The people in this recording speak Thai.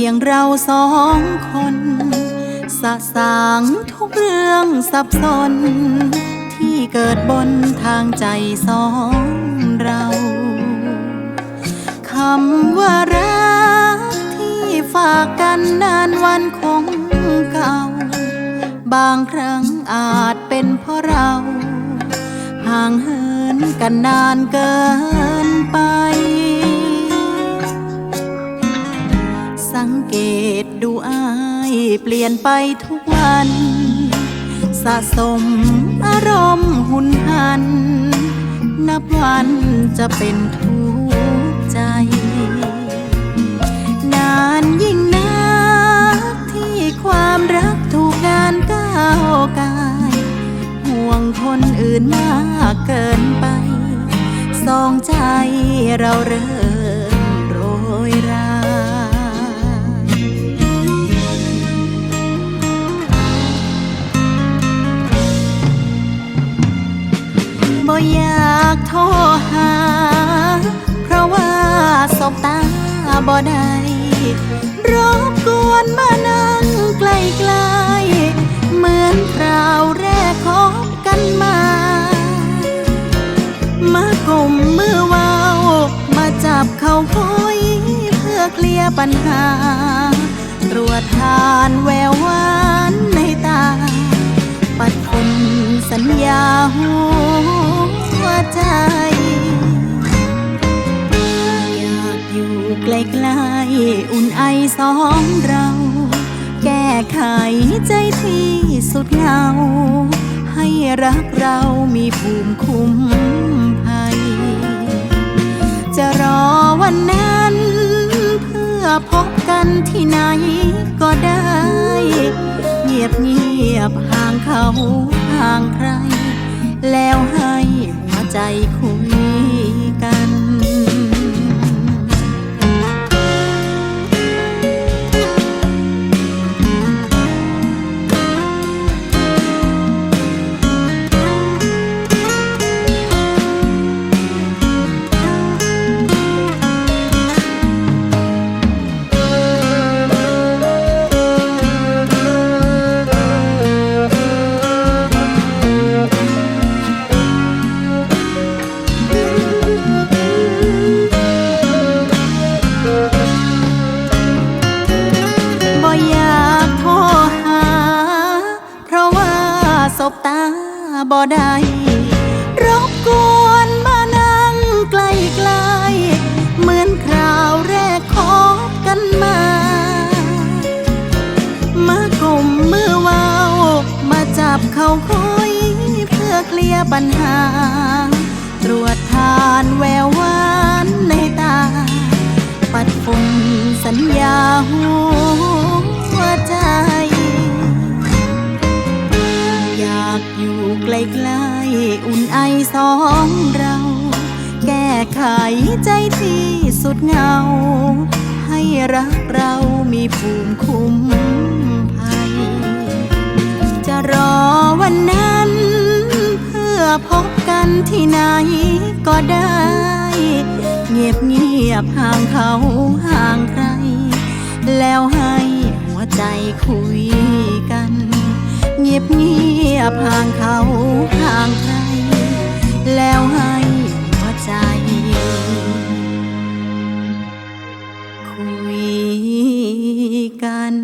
เพียงเราสองคน สะสางทุกเรื่องสับสน ที่เกิดบนทางใจสองเราคำว่ารักที่ฝากกันนานวันคงเก่า บางครั้งอาจเป็นเพราะเรา ห่างเหินกันนานเกินไป สังเกตดูอายเปลี่ยนไปทุกวัน สะสมอารมณ์หุนหัน นับวันจะเป็นทุกข์ใจ นานยิ่งนักที่ความรักถูกงานก้าวกาย ห่วงคนอื่นมากเกินไป สองใจเราเริ่ม อยากโทรหา เพราะว่าสบตาบ่ได้รบกวนมานั่งใกล้ๆเหมือนคราวแรกคบกันมา มากลมมือเว้ามาจับเขาคุยเพื่อเคลียร์ปัญหา ตรวจทานแววหวานในตา ปัดคนสัญญาหัว กล้ๆอุ่นไอสองเรา แก้ไขใจที่สุดเหงา ให้รักเรามีภูมิคุ้มภัย จะรอวันนั้น เพื่อพบกันที่ไหนก็ได้ เงียบเงียบห่างเขาห่างใคร แล้วให้หัวใจคุย บ่ได้รบกวนมานั่งใกล้ๆเหมือนคราวแรกคบกันมา มากลมมือว้ามาจับเขาคุยเพื่อเคลียร์ปัญหา ตรวจทานแววหวานในตา ปัดฝุ่นสัญญาหัวากอยู่ใกลๆอุ่นไอสองเรา แก้ไขใจที่สุดเหงา ให้รักเรามีภูมิคุ้มภัย จะรอวันนั้น เพื่อพบกันที่ไหนก็ได้ เงียบเงียบห่างเขาห่างใคร แล้วให้หัวใจคุยกัน งียบห่างเขาห่างใคร แล้วให้หัวใจ คุยกัน